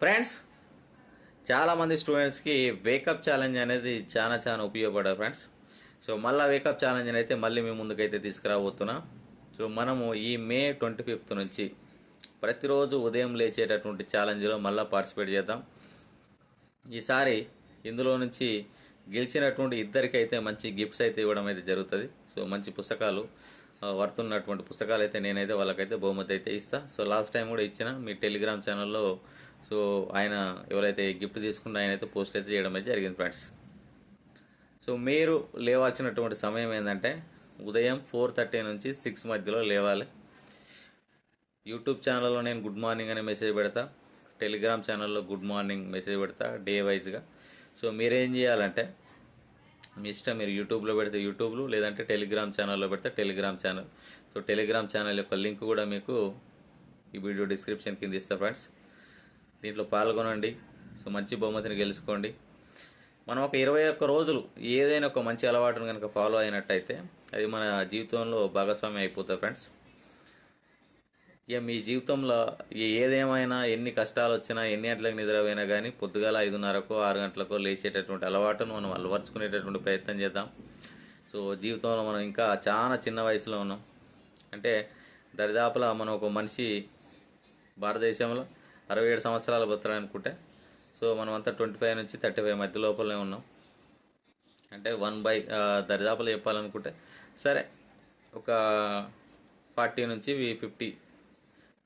Friends చాలామంది స్టూడెంట్స్కి wake up challenge అనేది చాలా చాలా ఉపయోగపడదు ఫ్రెండ్స్ సో మళ్ళీ వేకప్ ఛాలెంజ్ అయితే మళ్ళీ మేము ముందుకైతే తీసుకురాబోతున్నాం. సో మనము ఈ మే ట్వంటీ ఫిఫ్త్ నుంచి ప్రతిరోజు ఉదయం లేచేటటువంటి ఛాలెంజ్లో మళ్ళీ పార్టిసిపేట్ చేద్దాం. ఈసారి ఇందులో నుంచి గెలిచినటువంటి ఇద్దరికైతే మంచి గిఫ్ట్స్ అయితే ఇవ్వడం అయితే జరుగుతుంది. సో మంచి పుస్తకాలు ఆ, వర్తున్నటువంటి పుస్తకాలు అయితే నేనైతే వాళ్ళకైతే బహుమతి అయితే ఇస్తా. సో లాస్ట్ టైం కూడా ఇచ్చిన మీ టెలిగ్రామ్ ఛానల్లో. సో ఆయన ఎవరైతే గిఫ్ట్ తీసుకున్న ఆయన అయితే పోస్ట్ అయితే చేయడం అయితే జరిగింది ఫ్రెండ్స్. సో మీరు లేవాల్సినటువంటి సమయం ఏంటంటే ఉదయం ఫోర్ థర్టీ నుంచి సిక్స్ మధ్యలో లేవాలి. యూట్యూబ్ ఛానల్లో నేను గుడ్ మార్నింగ్ అనే మెసేజ్ పెడతా. టెలిగ్రామ్ ఛానల్లో గుడ్ మార్నింగ్ మెసేజ్ పెడతా డే వైజ్గా. సో మీరేం చేయాలంటే మీ ఇష్టం మీరు యూట్యూబ్లో పెడితే యూట్యూబ్లో లేదంటే టెలిగ్రామ్ ఛానల్లో పెడితే Telegram channel. So Telegram channel యొక్క లింక్ కూడా మీకు ఈ వీడియో డిస్క్రిప్షన్ కింద ఇస్తా ఫ్రెండ్స్. దీంట్లో పాల్గొనండి. సో మంచి బహుమతిని గెలుచుకోండి. మనం ఒక ఇరవై ఒక్క రోజులు ఏదైనా ఒక మంచి అలవాటును కనుక ఫాలో అయినట్టయితే అది మన జీవితంలో భాగస్వామి అయిపోతుంది ఫ్రెండ్స్. ఇక మీ జీవితంలో ఏదేమైనా ఎన్ని కష్టాలు వచ్చినా ఎన్ని గంటలకు నిద్రపోయినా కానీ పొద్దుగాల ఐదున్నరకు ఆరు గంటలకు లేచేటటువంటి అలవాటును మనం అలవరుచుకునేటటువంటి ప్రయత్నం చేద్దాం. సో జీవితంలో మనం ఇంకా చాలా చిన్న వయసులో ఉన్నాం. అంటే దరిదాపులా మనం ఒక మనిషి భారతదేశంలో అరవై ఏడు సంవత్సరాలు బతుకుతాడు అనుకుంటే సో మనం అంతా ట్వంటీ ఫైవ్ నుంచి థర్టీ ఫైవ్ మధ్య లోపలనే ఉన్నాం. అంటే వన్ బై దరిదాపులు చెప్పాలనుకుంటే సరే ఒక ఫార్టీ నుంచి ఫిఫ్టీ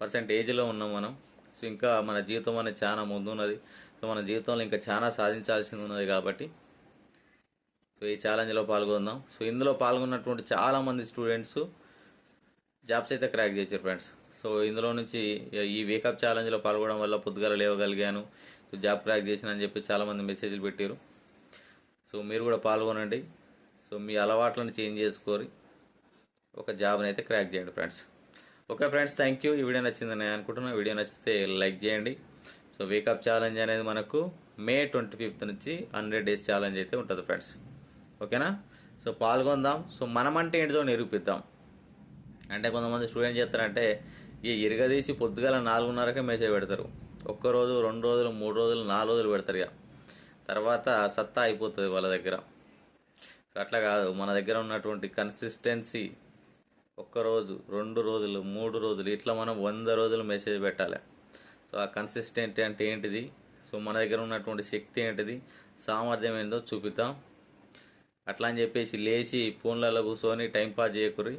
పర్సెంట్ ఏజ్లో ఉన్నాం మనం. సో ఇంకా మన జీవితం అనేది చాలా ముందున్నది. సో మన జీవితంలో ఇంకా చాలా సాధించాల్సింది ఉన్నది కాబట్టి. సో ఈ ఛాలెంజ్లో పాల్గొందాం. సో ఇందులో పాల్గొన్నటువంటి చాలామంది స్టూడెంట్స్ జాబ్స్ అయితే క్రాక్ చేశారు ఫ్రెండ్స్. సో ఇందులో నుంచి ఈ వేకప్ ఛాలెంజ్లో పాల్గొనడం వల్ల పొద్దుగాల లేవగలిగాను. సో జాబ్ క్రాక్ చేసిన అని చెప్పి చాలామంది మెసేజ్లు పెట్టారు. సో మీరు కూడా పాల్గొనండి. సో మీ అలవాట్లను చేంజ్ చేసుకోరి ఒక జాబ్ని అయితే క్రాక్ చేయండి friends. Okay friends thank you ఈ వీడియో నచ్చిందని అనుకుంటున్నాను వీడియో నచ్చితే లైక్ చేయండి. సో వేకప్ ఛాలెంజ్ అనేది మనకు మే ట్వంటీ ఫిఫ్త్ నుంచి హండ్రెడ్ డేస్ ఛాలెంజ్ అయితే ఉంటుంది ఫ్రెండ్స్. ఓకేనా? సో పాల్గొందాం. సో మనమంటే ఏంటిదో నిరూపిద్దాం. అంటే కొంతమంది స్టూడెంట్ చేస్తారంటే ఈ ఇరగదీసి పొద్దుగాల నాలుగున్నరకే మెసేజ్ పెడతారు. ఒక్క రోజు రెండు రోజులు మూడు రోజులు నాలుగు రోజులు పెడతారు ఇక. తర్వాత సత్తా అయిపోతుంది వాళ్ళ దగ్గర. అట్లా కాదు. మన దగ్గర ఉన్నటువంటి కన్సిస్టెన్సీ ఒక్క రోజు రెండు రోజులు మూడు రోజులు ఇట్లా మనం వంద రోజులు మెసేజ్ పెట్టాలి. సో ఆ కన్సిస్టెంట్ అంటే ఏంటిది? సో మన దగ్గర ఉన్నటువంటి శక్తి ఏంటిది? సామర్థ్యం ఏందో చూపిద్దాం. అట్లా అని చెప్పేసి లేచి ఫోన్లలో కూర్చొని టైంపాస్ చేయకూరి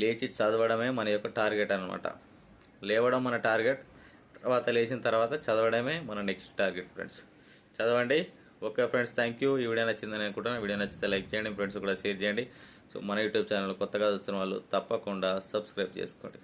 లేచి చదవడమే మన యొక్క టార్గెట్ అనమాట లేవడం మన టార్గెట్ తర్వాత లేచిన తర్వాత చదవడమే మన నెక్స్ట్ టార్గెట్ ఫ్రెండ్స్ చదవండి. ఓకే ఫ్రెండ్స్ థ్యాంక్ యూ ఈ వీడియో నచ్చిందని అనుకుంటున్నాను. వీడియో నచ్చితే లైక్ చేయండి ఫ్రెండ్స్ కూడా షేర్ చేయండి. సో మన యూట్యూబ్ ఛానల్ కొత్తగా చూస్తున్న వాళ్ళు తప్పకుండా సబ్స్క్రైబ్ చేసుకోండి.